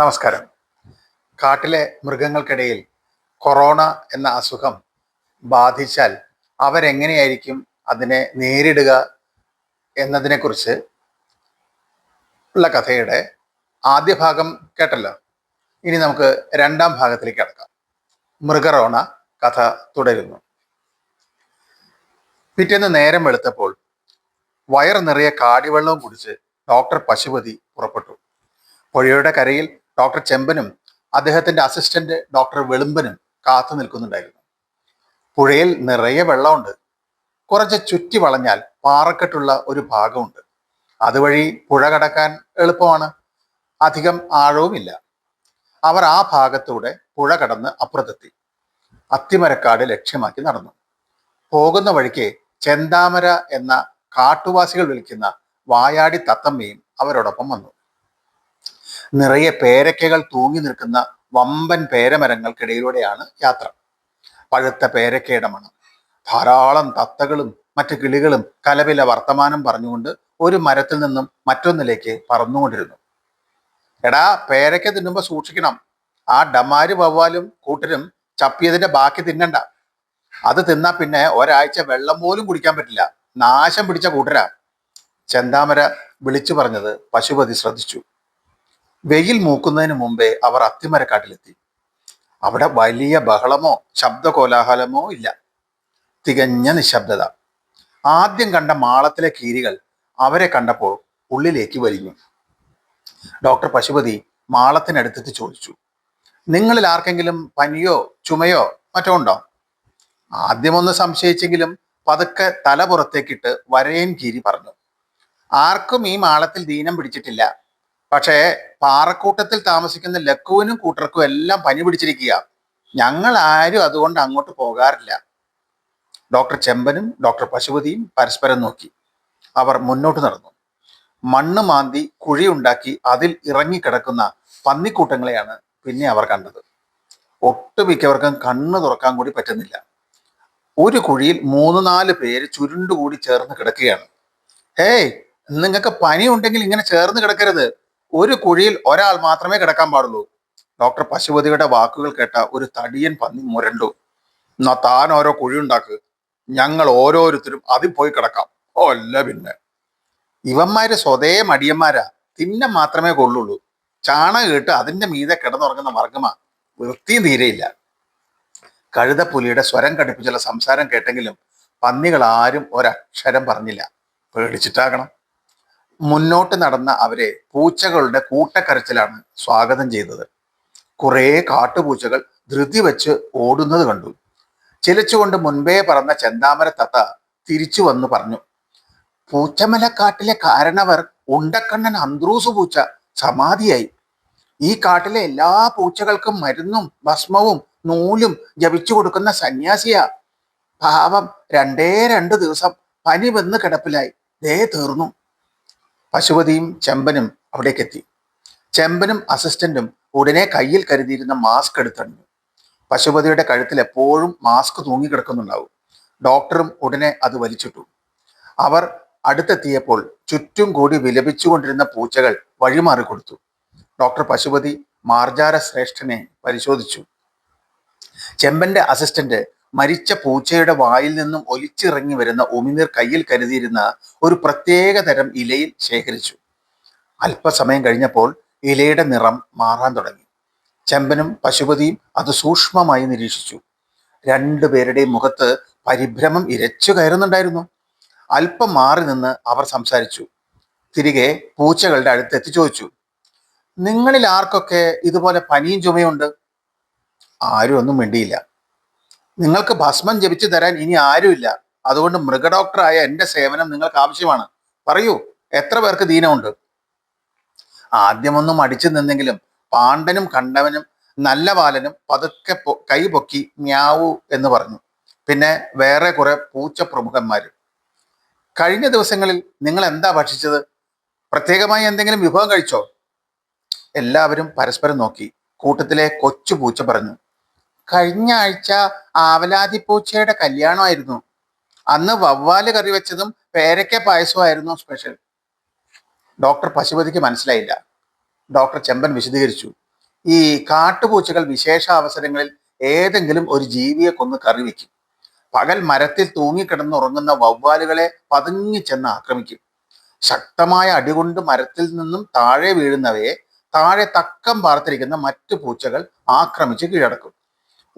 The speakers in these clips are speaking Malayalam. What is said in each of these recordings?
നമസ്കാരം. കാട്ടിലെ മൃഗങ്ങൾക്കിടയിൽ കൊറോണ എന്ന അസുഖം ബാധിച്ചാൽ അവരെങ്ങനെയായിരിക്കും അതിനെ നേരിടുക എന്നതിനെക്കുറിച്ച് ഉള്ള കഥയുടെ ആദ്യ ഭാഗം കേട്ടല്ലോ. ഇനി നമുക്ക് രണ്ടാം ഭാഗത്തിലേക്ക് കിടക്കാം. മൃഗറോണ കഥ തുടരുന്നു. പിറ്റേന്ന് നേരം വെളുത്തപ്പോൾ വയർ നിറയെ കാടിവെള്ളവും കുടിച്ച് ഡോക്ടർ പശുപതി പുറപ്പെട്ടു. പുഴയുടെ കരയിൽ ഡോക്ടർ ചെമ്പനും അദ്ദേഹത്തിന്റെ അസിസ്റ്റന്റ് ഡോക്ടർ വെളുമ്പനും കാത്തു നിൽക്കുന്നുണ്ടായിരുന്നു. പുഴയിൽ നിറയെ വെള്ളമുണ്ട്. കുറച്ച് ചുറ്റി വളഞ്ഞാൽ പാറക്കെട്ടുള്ള ഒരു ഭാഗമുണ്ട്. അതുവഴി പുഴ കടക്കാൻ എളുപ്പമാണ്. അധികം ആഴവുമില്ല. അവർ ആ ഭാഗത്തൂടെ പുഴ കടന്ന് അപ്പുറത്തെത്തി. അത്തിമരക്കാട് ലക്ഷ്യമാക്കി നടന്നു. പോകുന്ന വഴിക്ക് ചെന്താമര എന്ന കാട്ടുവാസികൾ വിളിക്കുന്ന വായാടി തത്തമ്മയും അവരോടൊപ്പം വന്നു. നിറയെ പേരക്കകൾ തൂങ്ങി നിൽക്കുന്ന വമ്പൻ പേരമരങ്ങൾക്കിടയിലൂടെയാണ് യാത്ര. പഴുത്ത പേരക്കയുടെ മണം. ധാരാളം തത്തകളും മറ്റു കിളികളും കലവില വർത്തമാനം പറഞ്ഞുകൊണ്ട് ഒരു മരത്തിൽ നിന്നും മറ്റൊന്നിലേക്ക് പറന്നുകൊണ്ടിരുന്നു. എടാ പേരക്ക തിന്നുമ്പോ സൂക്ഷിക്കണം. ആ ഡമാര് വവ്വാലും കൂട്ടരും ചപ്പിയതിന്റെ ബാക്കി തിന്നണ്ട. അത് തിന്നാ പിന്നെ ഒരാഴ്ച വെള്ളം പോലും കുടിക്കാൻ പറ്റില്ല. നാശം പിടിച്ച കൂട്ടരാ. ചെന്താമര വിളിച്ചു പറഞ്ഞത് പശുപതി ശ്രദ്ധിച്ചു. വെയിൽ മൂക്കുന്നതിന് മുമ്പേ അവർ അത്തിമരക്കാട്ടിലെത്തി. അവിടെ വലിയ ബഹളമോ ശബ്ദ കോലാഹലമോ ഇല്ല. തികഞ്ഞ നിശബ്ദത. ആദ്യം കണ്ട മാളത്തിലെ കീരികൾ അവരെ കണ്ടപ്പോൾ ഉള്ളിലേക്ക് വലിഞ്ഞു. ഡോക്ടർ പശുപതി മാളത്തിനടുത്തെത്തി ചോദിച്ചു നിങ്ങളിൽ ആർക്കെങ്കിലും പനിയോ ചുമയോ മറ്റോ ഉണ്ടോ? ആദ്യമൊന്ന് സംശയിച്ചെങ്കിലും പതുക്കെ തല പുറത്തേക്കിട്ട് വരയൻ കീരി പറഞ്ഞു. ആർക്കും ഈ മാളത്തിൽ ദീനം പിടിച്ചിട്ടില്ല. പക്ഷേ പാറക്കൂട്ടത്തിൽ താമസിക്കുന്ന ലക്കുവിനും കൂട്ടർക്കും എല്ലാം പനി പിടിച്ചിരിക്കുക. ഞങ്ങൾ ആരും അതുകൊണ്ട് അങ്ങോട്ട് പോകാറില്ല. ഡോക്ടർ ചെമ്പനും ഡോക്ടർ പശുപതിയും പരസ്പരം നോക്കി. അവർ മുന്നോട്ട് നടന്നു. മണ്ണ് മാന്തി കുഴിയുണ്ടാക്കി അതിൽ ഇറങ്ങിക്കിടക്കുന്ന പന്നിക്കൂട്ടങ്ങളെയാണ് പിന്നെ അവർ കണ്ടത്. ഒട്ടുമിക്കവർക്കും കണ്ണ് തുറക്കാൻ കൂടി പറ്റുന്നില്ല. ഒരു കുഴിയിൽ മൂന്ന് നാല് പേര് ചുരുണ്ടുകൂടി ചേർന്ന് കിടക്കുകയാണ്. ഹേയ് നിങ്ങൾക്ക് പനി ഉണ്ടെങ്കിൽ ഇങ്ങനെ ചേർന്ന് കിടക്കരുത്. ഒരു കുഴിയിൽ ഒരാൾ മാത്രമേ കിടക്കാൻ പാടുള്ളൂ. ഡോക്ടർ പശുപതിയുടെ വാക്കുകൾ കേട്ട ഒരു തടിയൻ പന്നി മുരണ്ടു. എന്നാ താൻ ഓരോ കുഴി ഉണ്ടാക്ക്. ഞങ്ങൾ ഓരോരുത്തരും അതിൽ പോയി കിടക്കാം. ഓ അല്ല പിന്നെ. ഇവന്മാര് സ്വതേ മടിയന്മാരാ. തിന്നം മാത്രമേ കൊള്ളുള്ളൂ. ചാണകം കേട്ട് അതിന്റെ മീതെ കിടന്നുറങ്ങുന്ന വർഗമാ വൃത്തിയും തീരെയില്ല കഴുതപ്പുലിയുടെ സ്വരം കടുപ്പിച്ചുള്ള സംസാരം കേട്ടെങ്കിലും പന്നികൾ ആരും ഒരക്ഷരം പറഞ്ഞില്ല. പേടിച്ചിട്ടാകണം. മുന്നോട്ട് നടന്ന അവരെ പൂച്ചകളുടെ കൂട്ടക്കരച്ചിലാണ് സ്വാഗതം ചെയ്തത്. കുറേ കാട്ടുപൂച്ചകൾ ധൃതി വെച്ച് ഓടുന്നത് കണ്ടു. ചിലച്ചുകൊണ്ട് മുൻപേ പറന്ന ചെന്താമര തത്ത തിരിച്ചു വന്ന് പറഞ്ഞു പൂച്ചമലക്കാട്ടിലെ കാരണവർ ഉണ്ടക്കണ്ണൻ അന്ത്രൂസ് പൂച്ച സമാധിയായി. ഈ കാട്ടിലെ എല്ലാ പൂച്ചകൾക്കും മരുന്നും ഭസ്മവും നൂലും ജപിച്ചു കൊടുക്കുന്ന സന്യാസിയാ. പാവം രണ്ടേ രണ്ട് ദിവസം പനി വന്ന് കിടപ്പിലായി. ദേ തീർന്നു. പശുപതിയും ചെമ്പനും അവിടേക്കെത്തി. ചെമ്പനും അസിസ്റ്റന്റും ഉടനെ കയ്യിൽ കരുതിയിരുന്ന മാസ്ക് എടുത്തണിഞ്ഞു പശുപതിയുടെ കഴുത്തിൽ എപ്പോഴും മാസ്ക് തൂങ്ങിക്കിടക്കുന്നുണ്ടാവും. ഡോക്ടറും ഉടനെ അത് വലിച്ചിട്ടു. അവർ അടുത്തെത്തിയപ്പോൾ ചുറ്റും കൂടി വിലപിച്ചുകൊണ്ടിരുന്ന പൂച്ചകൾ വഴിമാറി കൊടുത്തു. ഡോക്ടർ പശുപതി മാർജാര ശ്രേഷ്ഠനെ പരിശോധിച്ചു. ചെമ്പന്റെ അസിസ്റ്റന്റ് മരിച്ച പൂച്ചയുടെ വായിൽ നിന്നും ഒലിച്ചിറങ്ങി വരുന്ന ഉമിനീർ കയ്യിൽ കരുതിയിരുന്ന ഒരു പ്രത്യേക തരം ഇലയിൽ ശേഖരിച്ചു. അല്പസമയം കഴിഞ്ഞപ്പോൾ ഇലയുടെ നിറം മാറാൻ തുടങ്ങി. ചെമ്പനും പശുപതിയും അത് സൂക്ഷ്മമായി നിരീക്ഷിച്ചു. രണ്ടുപേരുടെയും മുഖത്ത് പരിഭ്രമം ഇരച്ചു കയറുന്നുണ്ടായിരുന്നു. അല്പം മാറി നിന്ന് അവർ സംസാരിച്ചു. തിരികെ പൂച്ചകളുടെ അടുത്തെത്തി ചോദിച്ചു നിങ്ങളിൽ ആർക്കൊക്കെ ഇതുപോലെ പനിയും ചുമയുണ്ട് ആരും ഒന്നും മിണ്ടിയില്ല. നിങ്ങൾക്ക് ഭസ്മം ജപിച്ചു തരാൻ ഇനി ആരുമില്ല. അതുകൊണ്ട് മൃഗഡോക്ടറായ എന്റെ സേവനം നിങ്ങൾക്ക് ആവശ്യമാണ്. പറയൂ എത്ര പേർക്ക് ദീനമുണ്ട്? ആദ്യമൊന്നും അടിച്ചു നിന്നെങ്കിലും പാണ്ഡനും കണ്ടവനും നല്ല ബാലനും പതുക്കെ കൈ പൊക്കി മ്യാവു എന്ന് പറഞ്ഞു. പിന്നെ വേറെ കുറെ പൂച്ച പ്രമുഖന്മാര് കഴിഞ്ഞ ദിവസങ്ങളിൽ നിങ്ങൾ എന്താ ഭക്ഷിച്ചത്? പ്രത്യേകമായി എന്തെങ്കിലും വിഭവം കഴിച്ചോ? എല്ലാവരും പരസ്പരം നോക്കി. കൂട്ടത്തിലെ കൊച്ചു പൂച്ച പറഞ്ഞു. കഴിഞ്ഞ ആഴ്ച ആവലാതി പൂച്ചയുടെ കല്യാണമായിരുന്നു. അന്ന് വവ്വാൽ കറി വെച്ചതും പേരയ്ക്ക പായസമായിരുന്നു സ്പെഷ്യൽ. ഡോക്ടർ പശുപതിക്ക് മനസ്സിലായില്ല. ഡോക്ടർ ചെമ്പൻ വിശദീകരിച്ചു. ഈ കാട്ടുപൂച്ചകൾ വിശേഷ അവസരങ്ങളിൽ ഏതെങ്കിലും ഒരു ജീവിയെ കൊന്ന് കറി വെക്കും. പകൽ മരത്തിൽ തൂങ്ങിക്കിടന്നുറങ്ങുന്ന വവ്വാലുകളെ പതുങ്ങി ചെന്ന് ആക്രമിക്കും. ശക്തമായ അടികൊണ്ട് മരത്തിൽ നിന്നും താഴെ വീഴുന്നവയെ താഴെ തക്കം പാർത്തിരിക്കുന്ന മറ്റു പൂച്ചകൾ ആക്രമിച്ച് കീഴടക്കും.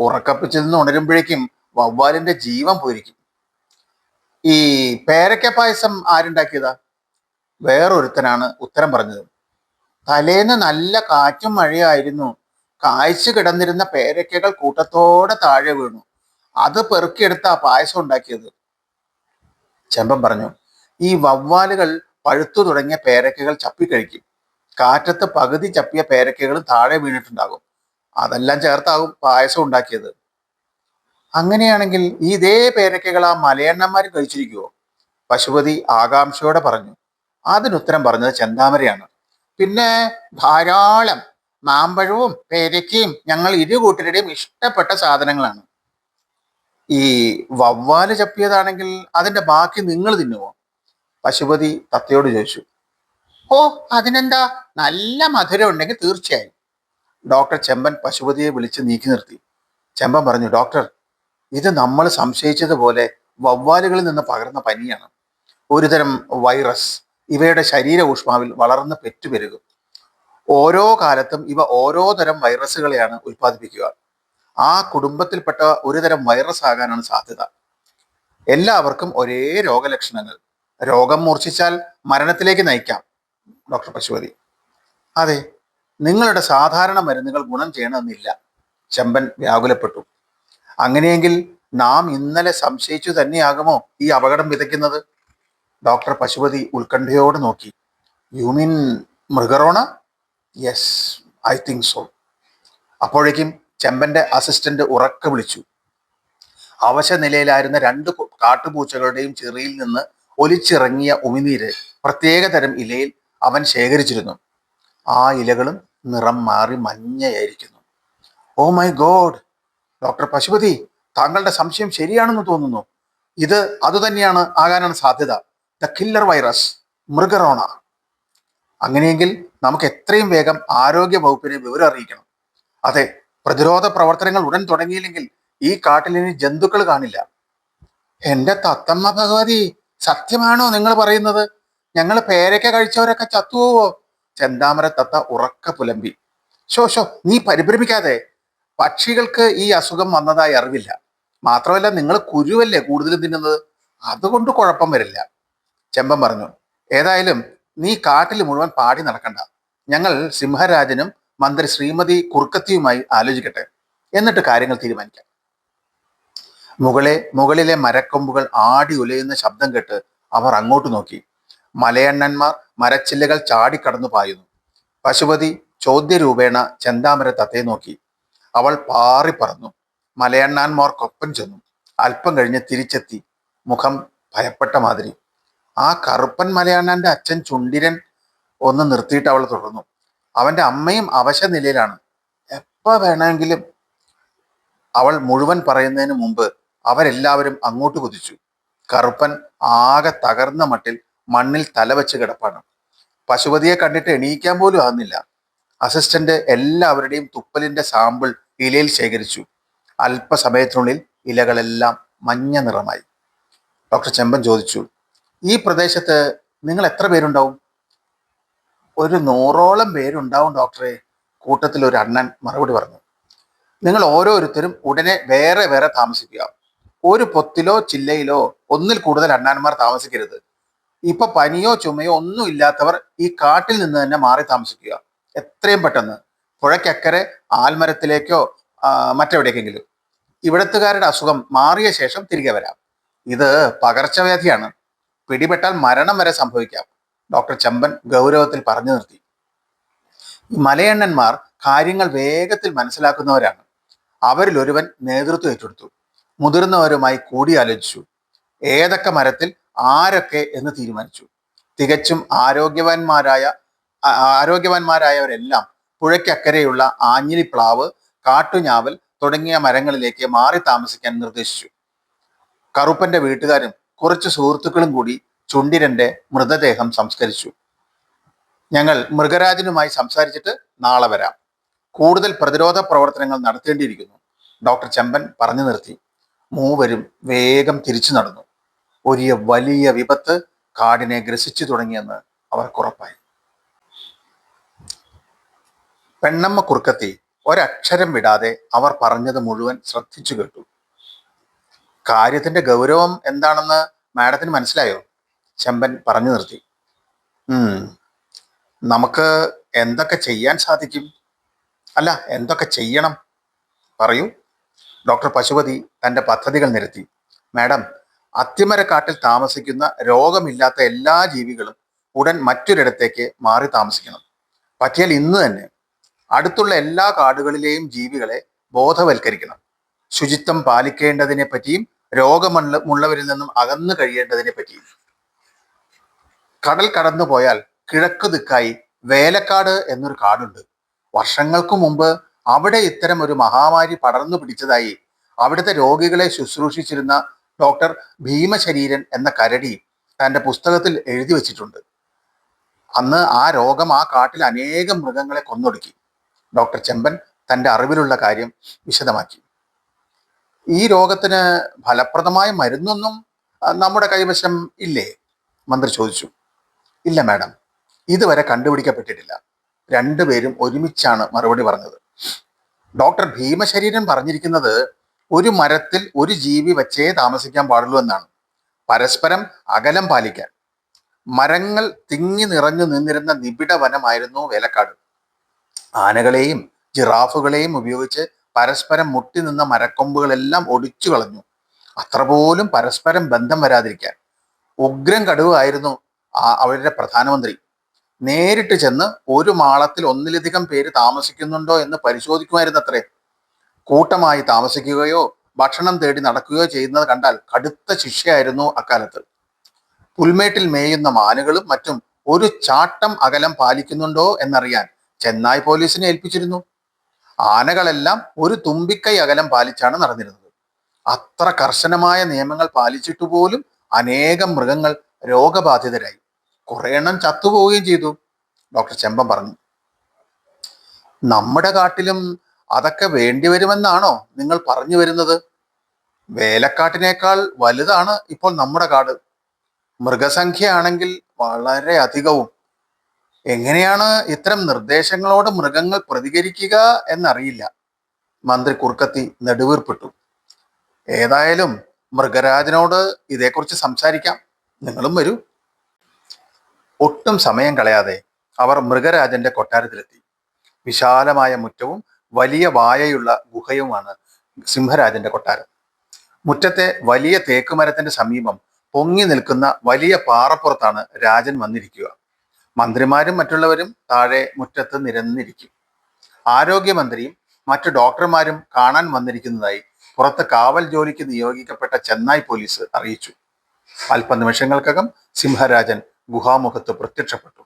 ഉറക്കപ്പിച്ചിൽ നിന്ന് ഉണരുമ്പോഴേക്കും വവ്വാലിന്റെ ജീവൻ പോയിരിക്കും. ഈ പേരക്ക പായസം ആരുണ്ടാക്കിയതാ? വേറൊരുത്തനാണ് ഉത്തരം പറഞ്ഞത്. തലേന്ന് നല്ല കാറ്റും മഴയായിരുന്നു. കായ്ച്ചു കിടന്നിരുന്ന പേരക്കകൾ കൂട്ടത്തോടെ താഴെ വീണു. അത് പെറുക്കിയെടുത്ത ആ പായസം ഉണ്ടാക്കിയത്. ചെമ്പൻ പറഞ്ഞു ഈ വവ്വാലുകൾ പഴുത്തു തുടങ്ങിയ പേരക്കകൾ ചപ്പിക്കഴിക്കും. കാറ്റത്ത് പകുതി ചപ്പിയ പേരക്കകളും താഴെ വീണിട്ടുണ്ടാകും. അതെല്ലാം ചേർത്താകും പായസം ഉണ്ടാക്കിയത്. അങ്ങനെയാണെങ്കിൽ ഈ ഇതേ പേരക്കകൾ ആ മലയണ്ണന്മാർ കഴിച്ചിരിക്കുവോ? പശുപതി ആകാംക്ഷയോടെ പറഞ്ഞു. അതിനുത്തരം പറഞ്ഞത് ചെന്താമരയാണ്. പിന്നെ ധാരാളം മാമ്പഴവും പേരക്കയും ഞങ്ങൾ ഇരു കൂട്ടരുടെയും ഇഷ്ടപ്പെട്ട സാധനങ്ങളാണ്. ഈ വവ്വാൽ ചപ്പിയതാണെങ്കിൽ അതിന്റെ ബാക്കി നിങ്ങൾ തിന്നുവോ? പശുപതി തത്തയോട് ചോദിച്ചു. ഓ അതിനെന്താ? നല്ല മധുരം ഉണ്ടെങ്കിൽ തീർച്ചയായും. ഡോക്ടർ ചെമ്പൻ പശുപതിയെ വിളിച്ച് നീക്കി നിർത്തി. ചെമ്പൻ പറഞ്ഞു ഡോക്ടർ ഇത് നമ്മൾ സംശയിച്ചതുപോലെ വവ്വാലുകളിൽ നിന്ന് പകർന്ന പനിയാണ്. ഒരുതരം വൈറസ്. ഇവയുടെ ശരീര ഊഷ്മാവിൽ വളർന്ന് പെറ്റുപെരുകും. ഓരോ കാലത്തും ഇവ ഓരോ തരം വൈറസുകളെയാണ് ഉൽപ്പാദിപ്പിക്കുക. ആ കുടുംബത്തിൽപ്പെട്ട ഒരുതരം വൈറസ് ആകാനാണ് സാധ്യത. എല്ലാവർക്കും ഒരേ രോഗലക്ഷണങ്ങൾ. രോഗം മൂർച്ഛിച്ചാൽ മരണത്തിലേക്ക് നയിക്കാം ഡോക്ടർ പശുപതി. അതെ നിങ്ങളുടെ സാധാരണ മരുന്നുകൾ ഗുണം ചെയ്യണമെന്നില്ല. ചെമ്പൻ വ്യാകുലപ്പെട്ടു. അങ്ങനെയെങ്കിൽ നാം ഇന്നലെ സംശയിച്ചു തന്നെയാകുമോ ഈ അപകടം വിതയ്ക്കുന്നത്? ഡോക്ടർ പശുപതി ഉത്കണ്ഠയോട് നോക്കി. യു മീൻ മൃഗറോണ? യെസ് ഐ തിങ്ക് സോ അപ്പോഴേക്കും ചെമ്പന്റെ അസിസ്റ്റന്റ് ഉറക്കെ വിളിച്ചു. അവശ നിലയിലായിരുന്ന രണ്ട് കാട്ടുപൂച്ചകളുടെയും ചെറിയിൽ നിന്ന് ഒലിച്ചിറങ്ങിയ ഉമിനീര് പ്രത്യേകതരം ഇലയിൽ അവൻ ശേഖരിച്ചിരുന്നു. ആ ഇലകളും നിറം മാറി മഞ്ഞയായിരിക്കുന്നു. Oh my god doctor Pashupathi താങ്കളുടെ സംശയം ശരിയാണെന്ന് തോന്നുന്നു. ഇത് അതുതന്നെയാണ് ആകാനാണ് സാധ്യത. ദ കില്ലർ വൈറസ് മൃഗറോണ. അങ്ങനെയെങ്കിൽ നമുക്ക് എത്രയും വേഗം ആരോഗ്യ വകുപ്പിനെ വിവരം അറിയിക്കണം. അതെ പ്രതിരോധ പ്രവർത്തനങ്ങൾ ഉടൻ തുടങ്ങിയില്ലെങ്കിൽ ഈ കാട്ടിൽ ഇനി ജന്തുക്കൾ കാണില്ല. എന്റെ തത്തമ്മ ഭഗവതി സത്യമാണോ നിങ്ങൾ പറയുന്നത്? ഞങ്ങൾ പേരയ്ക്ക കഴിച്ചവരൊക്കെ ചത്തുപോവോ? ചെന്താമര തത്ത ഉറക്ക പുലമ്പി. ഷോ ഷോ നീ പരിഭ്രമിക്കാതെ. പക്ഷികൾക്ക് ഈ അസുഖം വന്നതായി അറിവില്ല. മാത്രമല്ല നിങ്ങൾ കുരുവല്ലേ കൂടുതലും തിന്നുന്നത്? അതുകൊണ്ട് കുഴപ്പം വരില്ല. ചെമ്പൻ പറഞ്ഞു ഏതായാലും നീ കാട്ടിൽ മുഴുവൻ പാടി നടക്കണ്ട. ഞങ്ങൾ സിംഹരാജനും മന്ത്രി ശ്രീമതി കുറുക്കത്തിയുമായി ആലോചിക്കട്ടെ. എന്നിട്ട് കാര്യങ്ങൾ തീരുമാനിക്കാം. മുകളെ മുകളിലെ മരക്കൊമ്പുകൾ ആടി ഉലയുന്ന ശബ്ദം കേട്ട് അവർ അങ്ങോട്ട് നോക്കി. മലയണ്ണന്മാർ മരച്ചില്ലകൾ ചാടിക്കടന്നു പായുന്നു. പശുപതി ചോദ്യരൂപേണ ചെന്താമര തത്തയെ നോക്കി. അവൾ പാറി പറന്നു. മലയണ്ണാന്മാർക്കൊപ്പം ചെന്നു. അല്പം കഴിഞ്ഞ് തിരിച്ചെത്തി. മുഖം ഭയപ്പെട്ട മാതിരി. ആ കറുപ്പൻ മലയാണ്ണാന്റെ അച്ഛൻ ചുണ്ടിരൻ ഒന്ന് നിർത്തിയിട്ട് അവൾ തുടർന്നു. അവന്റെ അമ്മയും അവശ നിലയിലാണ്. എപ്പോ വേണമെങ്കിലും അവൾ മുഴുവൻ പറയുന്നതിന് മുമ്പ് അവരെല്ലാവരും അങ്ങോട്ട് കുതിച്ചു. കറുപ്പൻ ആകെ തകർന്ന മട്ടിൽ മണ്ണിൽ തലവെച്ച് കിടപ്പാണ്. പശുപതിയെ കണ്ടിട്ട് എണീക്കാൻ പോലും ആകുന്നില്ല അസിസ്റ്റന്റ് എല്ലാവരുടെയും തുപ്പലിന്റെ സാമ്പിൾ ഇലയിൽ ശേഖരിച്ചു. അല്പസമയത്തിനുള്ളിൽ ഇലകളെല്ലാം മഞ്ഞ നിറമായി. ഡോക്ടർ ചെമ്പൻ ചോദിച്ചു ഈ പ്രദേശത്ത് നിങ്ങൾ എത്ര പേരുണ്ടാവും? ഒരു നൂറോളം പേരുണ്ടാവും ഡോക്ടറെ കൂട്ടത്തിൽ ഒരു അണ്ണൻ മറുപടി പറഞ്ഞു. നിങ്ങൾ ഓരോരുത്തരും ഉടനെ വേറെ വേറെ താമസിക്കുക. ഒരു പൊത്തിലോ ചില്ലയിലോ ഒന്നിൽ കൂടുതൽ അണ്ണാന്മാർ താമസിക്കരുത്. ഇപ്പൊ പനിയോ ചുമയോ ഒന്നും ഇല്ലാത്തവർ ഈ കാട്ടിൽ നിന്ന് തന്നെ മാറി താമസിക്കുക. എത്രയും പെട്ടെന്ന്. പുഴയ്ക്കക്കരെ ആൽമരത്തിലേക്കോ മറ്റെവിടേക്കെങ്കിലും. ഇവിടത്തുകാരുടെ അസുഖം മാറിയ ശേഷം തിരികെ വരാം. ഇത് പകർച്ചവ്യാധിയാണ്. പിടിപെട്ടാൽ മരണം വരെ സംഭവിക്കാം. ഡോക്ടർ ചമ്പൻ ഗൗരവത്തിൽ പറഞ്ഞു നിർത്തി. മലയണ്ണന്മാർ കാര്യങ്ങൾ വേഗത്തിൽ മനസ്സിലാക്കുന്നവരാണ്. അവരിൽ ഒരുവൻ നേതൃത്വം ഏറ്റെടുത്തു. മുതിർന്നവരുമായി കൂടിയാലോചിച്ചു. ഏതൊക്കെ മരത്തിൽ ആരൊക്കെ എന്ന് തീരുമാനിച്ചു. തികച്ചും ആരോഗ്യവാന്മാരായ ആരോഗ്യവാന്മാരായവരെല്ലാം പുഴയ്ക്കക്കരെയുള്ള ആഞ്ഞിലിപ്ലാവ് കാട്ടുഞാവൽ തുടങ്ങിയ മരങ്ങളിലേക്ക് മാറി താമസിക്കാൻ നിർദ്ദേശിച്ചു. കറുപ്പന്റെ വീട്ടുകാരും കുറച്ച് സുഹൃത്തുക്കളും കൂടി ചുണ്ടിരന്റെ മൃതദേഹം സംസ്കരിച്ചു. ഞങ്ങൾ മൃഗരാജനുമായി സംസാരിച്ചിട്ട് നാളെ വരാം. കൂടുതൽ പ്രതിരോധ പ്രവർത്തനങ്ങൾ നടത്തേണ്ടിയിരിക്കുന്നു. ഡോക്ടർ ചെമ്പൻ പറഞ്ഞു നിർത്തി. മൂവരും വേഗം തിരിച്ചു നടന്നു. ഒരു വലിയ വിപത്ത് കാടിനെ ഗ്രസിച്ചു തുടങ്ങിയെന്ന് അവർക്കുറപ്പായി പെണ്ണമ്മ കുറുക്കത്തി ഒരക്ഷരം വിടാതെ അവർ പറഞ്ഞത് മുഴുവൻ ശ്രദ്ധിച്ചു കേട്ടു. കാര്യത്തിന്റെ ഗൗരവം എന്താണെന്ന് മാഡത്തിന് മനസ്സിലായോ? ചെമ്പൻ പറഞ്ഞു നിർത്തി. നമുക്ക് എന്തൊക്കെ ചെയ്യാൻ സാധിക്കും? അല്ല എന്തൊക്കെ ചെയ്യണം? പറയൂ. ഡോക്ടർ പശുപതി തന്റെ പദ്ധതികൾ നിരത്തി. മാഡം അത്തിമരക്കാട്ടിൽ താമസിക്കുന്ന രോഗമില്ലാത്ത എല്ലാ ജീവികളും ഉടൻ മറ്റൊരിടത്തേക്ക് മാറി താമസിക്കണം. പറ്റിയാൽ ഇന്ന് തന്നെ അടുത്തുള്ള എല്ലാ കാടുകളിലെയും ജീവികളെ ബോധവൽക്കരിക്കണം. ശുചിത്വം പാലിക്കേണ്ടതിനെ പറ്റിയും രോഗമുള്ള നിന്നും അകന്നു കഴിയേണ്ടതിനെ പറ്റിയും. കടൽ കടന്നു പോയാൽ കിഴക്ക് ദിക്കായി വേലക്കാട് എന്നൊരു കാടുണ്ട്. വർഷങ്ങൾക്കു മുമ്പ് അവിടെ ഇത്തരം ഒരു മഹാമാരി പടർന്നു പിടിച്ചതായി അവിടുത്തെ രോഗികളെ ശുശ്രൂഷിച്ചിരുന്ന ഡോക്ടർ ഭീമശരീരൻ എന്ന കരടി തന്റെ പുസ്തകത്തിൽ എഴുതി വച്ചിട്ടുണ്ട്. അന്ന് ആ രോഗം ആ കാട്ടിൽ അനേകം മൃഗങ്ങളെ കൊന്നൊടുക്കി. ഡോക്ടർ ചെമ്പൻ തന്റെ അറിവിലുള്ള കാര്യം വിശദമാക്കി. ഈ രോഗത്തിന് ഫലപ്രദമായ മരുന്നൊന്നും നമ്മുടെ കൈവശം ഇല്ലേ? മന്ത്രി ചോദിച്ചു. ഇല്ല മാഡം. ഇതുവരെ കണ്ടുപിടിക്കപ്പെട്ടിട്ടില്ല. രണ്ടുപേരും ഒരുമിച്ചാണ് മറുപടി പറഞ്ഞത്. ഡോക്ടർ ഭീമശരീരൻ പറഞ്ഞിരിക്കുന്നത് ഒരു മരത്തിൽ ഒരു ജീവി വച്ചേ താമസിക്കാൻ പാടുള്ളൂ എന്നാണ്. പരസ്പരം അകലം പാലിക്കാൻ. മരങ്ങൾ തിങ്ങി നിറഞ്ഞു നിന്നിരുന്ന നിബിഡ വനമായിരുന്നു വേലക്കാട്. ആനകളെയും ജിറാഫുകളെയും ഉപയോഗിച്ച് പരസ്പരം മുട്ടി നിന്ന മരക്കൊമ്പുകളെല്ലാം ഒടിച്ചു കളഞ്ഞു. അത്ര പോലും പരസ്പരം ബന്ധം വരാതിരിക്കാൻ. ഉഗ്രൻ കടുവായിരുന്നു അവരുടെ പ്രധാനമന്ത്രി. നേരിട്ട് ചെന്ന് ഒരു മാളത്തിൽ ഒന്നിലധികം പേര് താമസിക്കുന്നുണ്ടോ എന്ന് പരിശോധിക്കുമായിരുന്നത്രേ. കൂട്ടമായി താമസിക്കുകയോ ഭക്ഷണം തേടി നടക്കുകയോ ചെയ്യുന്നത് കണ്ടാൽ കടുത്ത ശിക്ഷയായിരുന്നു അക്കാലത്ത്. പുൽമേട്ടിൽ മേയുന്ന മാനുകളും മറ്റും ഒരു ചാട്ടം അകലം പാലിക്കുന്നുണ്ടോ എന്നറിയാൻ ചെന്നായ് പോലീസിനെ ഏൽപ്പിച്ചിരുന്നു. ആനകളെല്ലാം ഒരു തുമ്പിക്കൈ അകലം പാലിച്ചാണ് നടന്നിരുന്നത്. അത്ര കർശനമായ നിയമങ്ങൾ പാലിച്ചിട്ട് പോലും അനേകം മൃഗങ്ങൾ രോഗബാധിതരായി. കുറെ എണ്ണം ചത്തുപോവുകയും ചെയ്തു. ഡോക്ടർ ചെമ്പൻ പറഞ്ഞു നമ്മുടെ കാട്ടിലും അതൊക്കെ വേണ്ടി വരുമെന്നാണോ നിങ്ങൾ പറഞ്ഞു വരുന്നത്? വേലക്കാട്ടിനേക്കാൾ വലുതാണ് ഇപ്പോൾ നമ്മുടെ കാട്. മൃഗസംഖ്യ ആണെങ്കിൽ വളരെ അധികവും. എങ്ങനെയാണ് ഇത്തരം നിർദ്ദേശങ്ങളോട് മൃഗങ്ങൾ പ്രതികരിക്കുക എന്നറിയില്ല. മന്ത്രി കുർക്കത്തി നെടുവീർപ്പെട്ടു. ഏതായാലും മൃഗരാജനോട് ഇതേക്കുറിച്ച് സംസാരിക്കാം. നിങ്ങളും വരൂ. ഒട്ടും സമയം കളയാതെ അവർ മൃഗരാജന്റെ കൊട്ടാരത്തിലെത്തി. വിശാലമായ മുറ്റവും വലിയ വായയുള്ള ഗുഹയുമാണ് സിംഹരാജന്റെ കൊട്ടാരം. മുറ്റത്തെ വലിയ തേക്കുമരത്തിന്റെ സമീപം പൊങ്ങി നിൽക്കുന്ന വലിയ പാറപ്പുറത്താണ് രാജൻ വന്നിരിക്കുക. മന്ത്രിമാരും മറ്റുള്ളവരും താഴെ മുറ്റത്ത് നിരന്നിരിക്കും. ആരോഗ്യമന്ത്രിയും മറ്റു ഡോക്ടർമാരും കാണാൻ വന്നിരിക്കുന്നതായി പുറത്ത് കാവൽ ജോലിക്ക് നിയോഗിക്കപ്പെട്ട ചെന്നൈ പോലീസ് അറിയിച്ചു. അല്പനിമിഷങ്ങൾക്കകം സിംഹരാജൻ ഗുഹാമുഖത്ത് പ്രത്യക്ഷപ്പെട്ടു.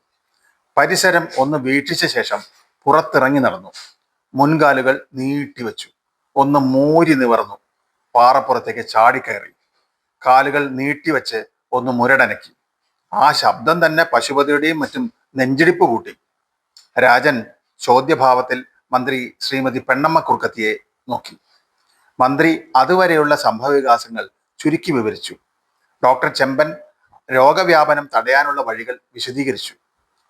പരിസരം ഒന്ന് വീക്ഷിച്ച ശേഷം പുറത്തിറങ്ങി നടന്നു. മുൻകാലുകൾ നീട്ടിവെച്ചു ഒന്ന് മൂരി നിവർന്നു. പാറപ്പുറത്തേക്ക് ചാടിക്കയറി കാലുകൾ നീട്ടിവെച്ച് ഒന്ന് മുരടനക്കി. ആ ശബ്ദം തന്നെ പശുപതിയുടെയും മറ്റും നെഞ്ചിടിപ്പ് കൂട്ടി. രാജൻ ചോദ്യഭാവത്തിൽ മന്ത്രി ശ്രീമതി പെണ്ണമ്മ കുർക്കത്തിയെ നോക്കി. മന്ത്രി അതുവരെയുള്ള സംഭവവികാസങ്ങൾ ചുരുക്കി വിവരിച്ചു. ഡോക്ടർ ചെമ്പൻ രോഗവ്യാപനം തടയാനുള്ള വഴികൾ വിശദീകരിച്ചു.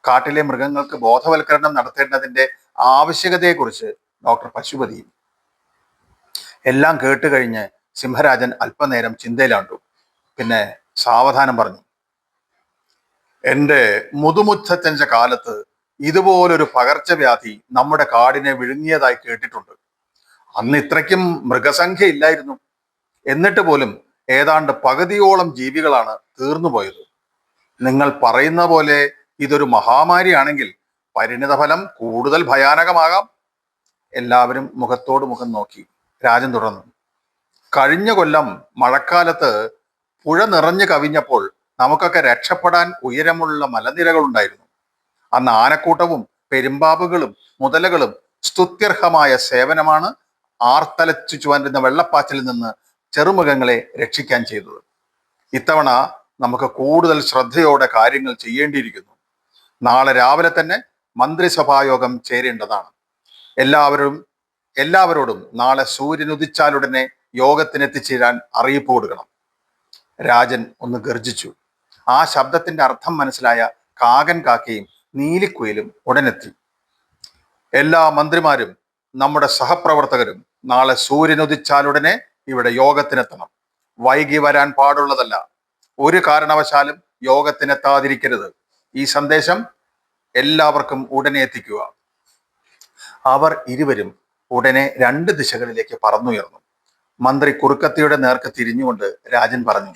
കാട്ടിലെ മൃഗങ്ങൾക്ക് ബോധവൽക്കരണം നടത്തേണ്ടതിന്റെ ആവശ്യകതയെക്കുറിച്ച് ഡോക്ടർ പശുപതി എല്ലാം കേട്ടുകഴിഞ്ഞ് സിംഹരാജൻ അല്പനേരം ചിന്തയിലാണ്ടു. പിന്നെ സാവധാനം പറഞ്ഞു എന്റെ മുതുമുത്തച്ഛന്റെ കാലത്ത് ഇതുപോലൊരു പകർച്ചവ്യാധി നമ്മുടെ കാടിനെ വിഴുങ്ങിയതായി കേട്ടിട്ടുണ്ട്. അന്ന് ഇത്രയ്ക്കും മൃഗസംഖ്യ ഇല്ലായിരുന്നു. എന്നിട്ട് പോലും ഏതാണ്ട് പകുതിയോളം ജീവികളാണ് തീർന്നുപോയത്. നിങ്ങൾ പറയുന്ന പോലെ ഇതൊരു മഹാമാരിയാണെങ്കിൽ പരിണിതഫലം കൂടുതൽ ഭയാനകമാകാം. എല്ലാവരും മുഖത്തോട് മുഖം നോക്കി. രാജൻ തുടർന്നു. കഴിഞ്ഞ കൊല്ലം മഴക്കാലത്ത് പുഴ നിറഞ്ഞു കവിഞ്ഞപ്പോൾ നമുക്കൊക്കെ രക്ഷപ്പെടാൻ ഉയരമുള്ള മലനിരകളുണ്ടായിരുന്നു. അന്ന് ആനക്കൂട്ടവും പെരുമ്പാമ്പുകളും മുതലകളും സ്തുത്യർഹമായ സേവനമാണ് ആർത്തലച്ചു ചുവന്നിരുന്ന വെള്ളപ്പാച്ചിൽ നിന്ന് ചെറുമുഖങ്ങളെ രക്ഷിക്കാൻ ചെയ്തത്. ഇത്തവണ നമുക്ക് കൂടുതൽ ശ്രദ്ധയോടെ കാര്യങ്ങൾ ചെയ്യേണ്ടിയിരിക്കുന്നു. നാളെ രാവിലെ തന്നെ മന്ത്രിസഭായോഗം ചേരേണ്ടതാണ്. എല്ലാവരും എല്ലാവരോടും നാളെ സൂര്യൻ ഉദിച്ചാലുടനെ യോഗത്തിന് എത്തിച്ചേരാൻ അറിയിപ്പ് കൊടുക്കണം. രാജൻ ഒന്ന് ഗർജിച്ചു ആ ശബ്ദത്തിന്റെ അർത്ഥം മനസ്സിലായ കാകൻ കാക്കയും നീലിക്കുയിലും ഉടനെത്തി. എല്ലാ മന്ത്രിമാരും നമ്മുടെ സഹപ്രവർത്തകരും നാളെ സൂര്യൻ ഉദിച്ചാലുടനെ ഇവിടെ യോഗത്തിനെത്തണം. വൈകി വരാൻ പാടുള്ളതല്ല. ഒരു കാരണവശാലും യോഗത്തിനെത്താതിരിക്കരുത്. ഈ സന്ദേശം എല്ലാവർക്കും ഉടനെ എത്തിക്കുക. അവർ ഇരുവരും ഉടനെ രണ്ട് ദിശകളിലേക്ക് പറന്നുയർന്നു. മന്ത്രി കുറുക്കത്തിയുടെ നേർക്ക് തിരിഞ്ഞുകൊണ്ട് രാജൻ പറഞ്ഞു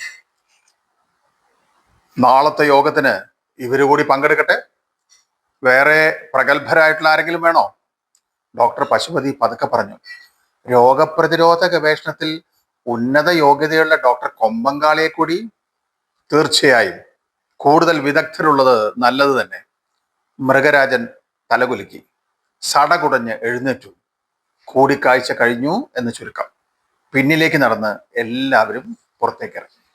നാളത്തെ യോഗത്തിന് ഇവർ കൂടി പങ്കെടുക്കട്ടെ. വേറെ പ്രഗത്ഭരായിട്ടുള്ള ആരെങ്കിലും വേണോ? ഡോക്ടർ പശുപതി പതുക്കെ പറഞ്ഞു രോഗപ്രതിരോധ ഗവേഷണത്തിൽ ഉന്നത യോഗ്യതയുള്ള ഡോക്ടർ കൊമ്പങ്കാളിയെ കൂടി തീർച്ചയായും കൂടുതൽ വിദഗ്ധരുള്ളത് നല്ലത് തന്നെ. മൃഗരാജൻ തലകുലുക്കി. സടകുടഞ്ഞ് എഴുന്നേറ്റു. കൂടിക്കാഴ്ച കഴിഞ്ഞു എന്ന് ചുരുക്കം. പിന്നിലേക്ക് നടന്ന് എല്ലാവരും പുറത്തേക്കിറങ്ങി.